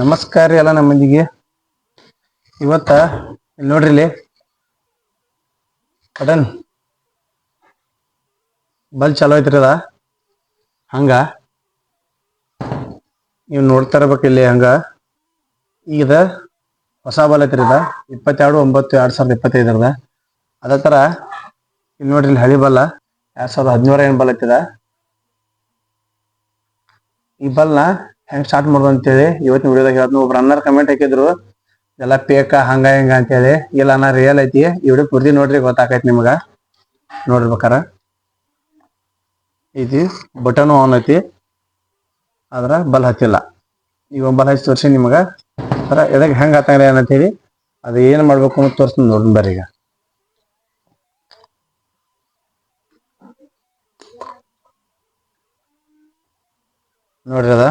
ನಮಸ್ಕಾರ ರೀ ಎಲ್ಲ ನಮ್ಮ ಮಂದಿಗೆ ಇವತ್ತ ಇಲ್ಲಿ ನೋಡ್ರಿ ಇಲ್ಲಿ. ಕಡನ್ ಬಲ್ ಚಲೋ ಐತ್ರಿ ಅದ. ಹಂಗ. ನೀವು ನೋಡ್ತಾ ಇರ್ಬೇಕು ಇಲ್ಲಿ ಹಂಗ. ಈಗ ಹೊಸ ಬಲ್ ಐತ್ರಿ ಇದ ಇಪ್ಪತ್ತೆರಡು, ಒಂಬತ್ತು, ಎರಡ್ ಸಾವಿರದ ಇಪ್ಪತ್ತೈದರದ ಅದ ತರ ಇಲ್ಲಿ ನೋಡ್ರಿ ಇಲ್ಲಿ ಹಳಿ ಬಲ್ಲ ಎರಡ್ ಸಾವಿರದ ಹದಿನೇಳ ಏನು ಬಲ್ ಐತಿದ ಈ ಬಲ್ನ ಹೆಂಗ್ ಸ್ಟಾರ್ಟ್ ಅಂತ ಅಂತೇಳಿ ಇವತ್ತಿನ ವಿಡಿಯೋದಾಗ ಹೇಳ್ತೀನಿ ಒಬ್ರು ರನ್ನರ್ ಕಮೆಂಟ್ ಹಾಕಿದ್ರು ಎಲ್ಲ ಪೇಕ ಹಂಗ, ಹಿಂಗ ಅಂತೇಳಿ. ಇಲ್ಲ ನಾ ರಿಯಲ್ ಐತಿ. ವಿಡಿಯೋ ಪೂರ್ತಿ ನೋಡ್ರಿ, ಗೊತ್ತಾಕೈತಿ ನಿಮ್ಗ. ನೋಡ್ಬೇಕಾರ ಐತಿ ಬಟನ್ ಆನ್ ಐತಿ. ಆದ್ರ ಬಲ್ ಹತ್ತಿಲ್ಲ ಈಗ ಬಲ್ ಹಚ್ಚಿ ತೋರಿಸಿ ನಿಮ್ಗ. ಅದರ ಎದಕ್ಕೆ ಹೆಂಗ್ ಅಂತ ಏನಂತೇಳಿ, ಅದು ಏನ್ ಮಾಡ್ಬೇಕು ಅಂತ ತೋರಿಸ್ತೀನಿ ನೋಡ್ರಿ ಬರ್ರಿ ಈಗ. ನೋಡ್ರಿ ಅದ.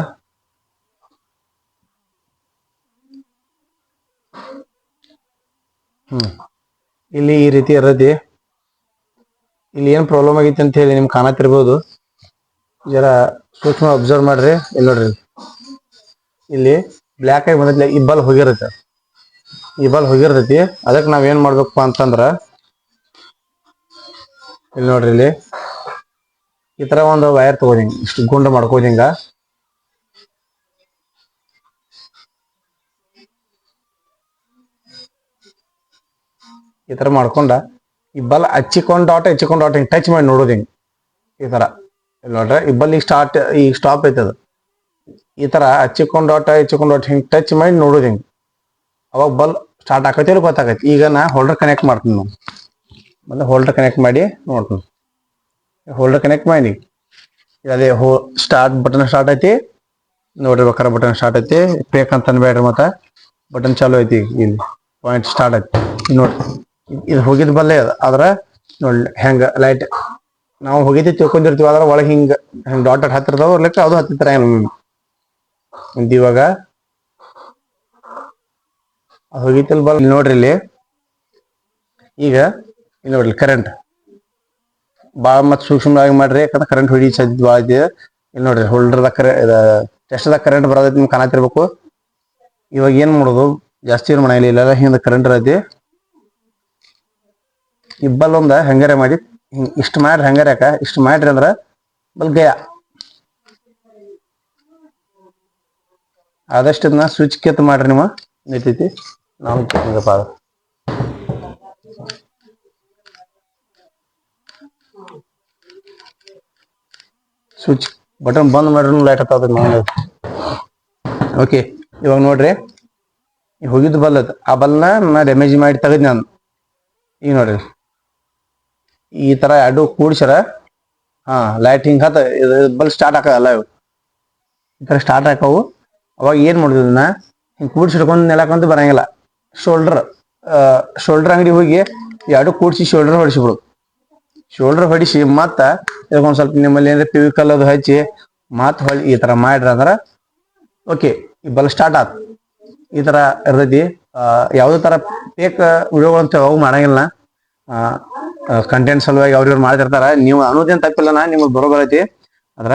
ಇಲ್ಲಿ ಈ ರೀತಿ ಇರತಿ ಇಲ್ಲಿ ಏನ್ ಪ್ರಾಬ್ಲಮ್ ಆಗೈತಿ ಅಂತ ಹೇಳಿ ನಿಮ್ಗೆ ಕಾಣತಿರ್ಬೋದು ಜರ ಸೂಕ್ಷ್ಮ ಅಬ್ಸರ್ವ್ ಮಾಡ್ರಿ. ಇಲ್ಲಿ ನೋಡ್ರಿ. ಇಲ್ಲಿ ಬ್ಲ್ಯಾಕ್ ಆಗಿ ಬಂದೈತಿ ಈ ಬಲ್ ಹೋಗಿರುತ್ತೆ. ಈ ಬಲ್ ಹೋಗಿರ್ತೈತಿ. ಅದಕ್ಕೆ ನಾವ್ ಏನ್ ಮಾಡ್ಬೇಕಪ್ಪ ಅಂತಂದ್ರ, ಇಲ್ಲಿ ನೋಡ್ರಿ ಇಲ್ಲಿ. ಈ ತರ ಒಂದು ವೈರ್ ತಗೋದಿ, ಇಷ್ಟು ಗುಂಡು ಮಾಡ್ಕೋದಿ ಈ ಥರ ಮಾಡ್ಕೊಂಡ ಈ ಬಲ್ ಹಚ್ಚಿಕೊಂಡು ಡಾಟ್ ಹಚ್ಚಿಕೊಂಡು ಡಾಟ್ ಹಿಂಗೆ ಟಚ್ ಮಾಡಿ ನೋಡೋದು ಹಿಂಗೆ. ಈ ಥರ ಇಲ್ಲಿ ನೋಡ್ರಿ ಈ ಬಲ್ ಈಗ ಸ್ಟಾರ್ಟ್ ಈಗ ಸ್ಟಾಪ್ ಐತದ ಈ ಥರ ಹಚ್ಚಿಕೊಂಡು ಡಾಟ್ ಹಚ್ಚಿಕೊಂಡು ಡಾಟ್ ಹಿಂಗೆ ಟಚ್ ಮಾಡಿ ನೋಡೋದು ಹಿಂಗೆ. ಅವಾಗ ಬಲ್ ಸ್ಟಾರ್ಟ್ ಆಕೈತಿ ಗೊತ್ತಾಗೈತಿ ಈಗ ನಾ ಹೋಲ್ಡರ್ ಕನೆಕ್ಟ್ ಮಾಡ್ತೀನಿ ನಾವು ಮತ್ತೆ ಹೋಲ್ಡರ್ ಕನೆಕ್ಟ್ ಮಾಡಿ ನೋಡ್ತೀನಿ. ಹೋಲ್ಡರ್ ಕನೆಕ್ಟ್ ಮಾಡಿ. ಅದೇ ಹೋ ಸ್ಟಾರ್ಟ್ ಬಟನ್ ಸ್ಟಾರ್ಟ್ ಐತಿ. ನೋಡ್ರಿ ಬೇಕಾರ ಬಟನ್ ಸ್ಟಾರ್ಟ್ ಐತಿ. ಬೇಕಂತ ಅನ್ಬೇಡ್ರಿ ಮತ್ತೆ. ಬಟನ್ ಚಾಲು ಐತಿ ಇಲ್ಲಿ. ಪಾಯಿಂಟ್ ಸ್ಟಾರ್ಟ್ ಐತಿ. ನೋಡಿ. ಇದು ಹೋಗಿದ್ ಬಲ್ಲೆ ಅದ. ಆದ್ರ ನೋಡ್ ಹೆಂಗ ಲೈಟ್ ನಾವು ಹೋಗಿದ್ದೆ ತಿಳ್ಕೊಂಡಿರ್ತೀವಿ, ಆದ್ರ ಒಳಗೆ ಹಿಂಗ, ಹಿಂಗ್ ಡಾಟ್ ಹತ್ತಿರದವ ಲೆಕ್ಕ ಅದು ಹತ್ತಿರ ಏನು ಇವಾಗ ಹೋಗಿತ್ತಲ್ ಬಲ್ ಇಲ್ಲಿ ನೋಡ್ರಿ ಇಲ್ಲಿ. ಈಗ ಇಲ್ಲಿ ನೋಡ್ರಿ ಕರೆಂಟ್ ಭಾಳ ಮತ್ತ ಸೂಕ್ಷ್ಮವಾಗಿ ಮಾಡ್ರಿ, ಯಾಕಂದ್ರೆ ಕರೆಂಟ್ ಹೊಡಿ ಸದ್ಯ ಭಾಳ ಇದೆ. ಇಲ್ಲಿ ನೋಡ್ರಿ ಹೋಲ್ಡರ್ದಾಗ ಕರೆ ಟೆಸ್ಟ್ದಾಗ ಕರೆಂಟ್ ಬರೋದೈತಿ, ನಿಮ್ಗೆ ಕಾಣತಿರ್ಬೇಕು ಇವಾಗ ಏನು ಮಾಡೋದು? ಜಾಸ್ತಿ ಏನು ಮನೆಯಲ್ಲಿ ಇಲ್ಲೆಲ್ಲ ಹಿಂದೆ ಕರೆಂಟ್ ಇರೈತಿ. ಇಬ್ಬಲ್ ಒಂದ ಹೆಂಗಾರೆ ಮಾಡಿ ಇಷ್ಟ ಮಾಡ್ರಿ ಹೆಂಗಾರ ಯಾಕ ಇಷ್ಟ ಮಾಡ್ರಿ ಅಂದ್ರ ಬಲ್ ಗಯ ಆದಷ್ಟು ಇದನ್ನ ಸ್ವಿಚ್ ಕೆತ್ ಮಾಡ್ರಿ ನಿಮ್ಮ ನಿಂತೈತಿ ನಾವು ಕೆತ್ತಪ್ಪ ಸ್ವಿಚ್ ಬಟನ್ ಬಂದ್ ಮಾಡ್ರಿ ಲೈಟ್ ಹತ್ತದ ಓಕೆ ಇವಾಗ ನೋಡ್ರಿ. ಹೋಗಿದ್ದು ಬಲ್ ಅದು. ಆ ಬಲ್ನ ನಾ ಡ್ಯಾಮೇಜ್ ಮಾಡಿ ತೆಗದ್ ನಾನು. ಈಗ ನೋಡ್ರಿ. ಈ ತರ ಎರಡು ಕೂಡ್ಸ್ಯಾರ. ಹಾ ಲೈಟ್ ಹಿಂಗ್ ಹತ್ತ ಬಲ್ ಸ್ಟಾರ್ಟ್ ಆಕಲ್ಲ ಇವು. ಈ ತರ ಸ್ಟಾರ್ಟ್ ಆಕವು ಅವಾಗ ಏನ್ ಮಾಡಿದ್ನ ಹಿಂಗ್ ಕೂಡ್ಸಿ ಹಿಡ್ಕೊಂಡ್ ನೆಲಕ್ಕಂತೂ ಬರಂಗಿಲ್ಲ ಶೋಲ್ಡರ್ ಶೋಲ್ಡರ್ ಅಂಗಡಿ ಹೋಗಿ ಎರಡು ಕೂಡ್ಸಿ ಶೋಲ್ಡರ್ ಹೊಡಿಸಿಬಿಡು. ಶೋಲ್ಡರ್ ಹೊಡಿಸಿ ಮತ್ತ ಇದಕ್ಕೊಂದ್ ಸ್ವಲ್ಪ ನಿಮ್ಮಲ್ಲಿ ಏನಾರ ಪಿವಿಕಲ್ ಅದು ಹಚ್ಚಿ ಮತ್ ಹೊಳಿ ಈ ತರ ಮಾಡ್ರಿ ಅಂದ್ರ ಓಕೆ ಈ ಬಲ್ ಸ್ಟಾರ್ಟ್ ಆತ್. ಈ ತರ ಇರ್ತೈತಿ. ಯಾವ್ದೇ ತರ ಫೇಕ್ ವಿಡಿಯೋಗಳಂತ ಅವು ಮಾಡಂಗಿಲ್ಲ ಕಂಟೆಂಟ್ ಸಲುವಾಗಿ ಅವ್ರ ಇವ್ರು ಮಾಡ್ತಿರ್ತಾರ ನೀವು ಅನ್ನೋದೇನ್ ತಪ್ಪಿಲ್ಲ ನಾ ನಿಮಗೆ ಐತಿ. ಆದ್ರ,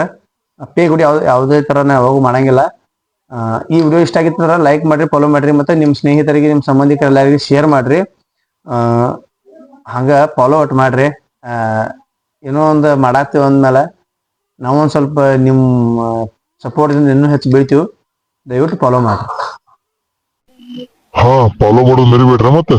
ಪೇ ಗುಡಿ ಯಾವ್ದು ಯಾವುದೇ ತರ ಯಾವಾಗೂ ಮಾಡಂಗಿಲ್ಲ. ಈ ವಿಡಿಯೋ ಇಷ್ಟ ಆಗಿತ್ತಂದ್ರ ಲೈಕ್ ಮಾಡ್ರಿ ಫಾಲೋ ಮಾಡ್ರಿ ಮತ್ತೆ ನಿಮ್ಮ ಸ್ನೇಹಿತರಿಗೆ, ನಿಮ್ ಸಂಬಂಧಿಕರೆಲ್ಲರಿಗೆ ಶೇರ್ ಮಾಡ್ರಿ. ಹಂಗ ಫಾಲೋ ಔಟ್ ಮಾಡ್ರಿ. ಏನೋ ಒಂದು ಮಾಡಾಕ್ತಿವಿ ಅಂದ್ಮೇಲೆ ನಾವೊಂದ್ ಸ್ವಲ್ಪ ನಿಮ್ಮ ಸಪೋರ್ಟ್ದಿಂದ ಇನ್ನೂ ಹೆಚ್ಚು ಬೀಳ್ತೀವಿ. ದಯವಿಟ್ಟು ಫಾಲೋ ಮಾಡ್ರಿ. ಹಾ ಫಾಲೋ ಮಾಡೋದು ಮರಿಬೇಡ್ರ ಮತ್ತೆ.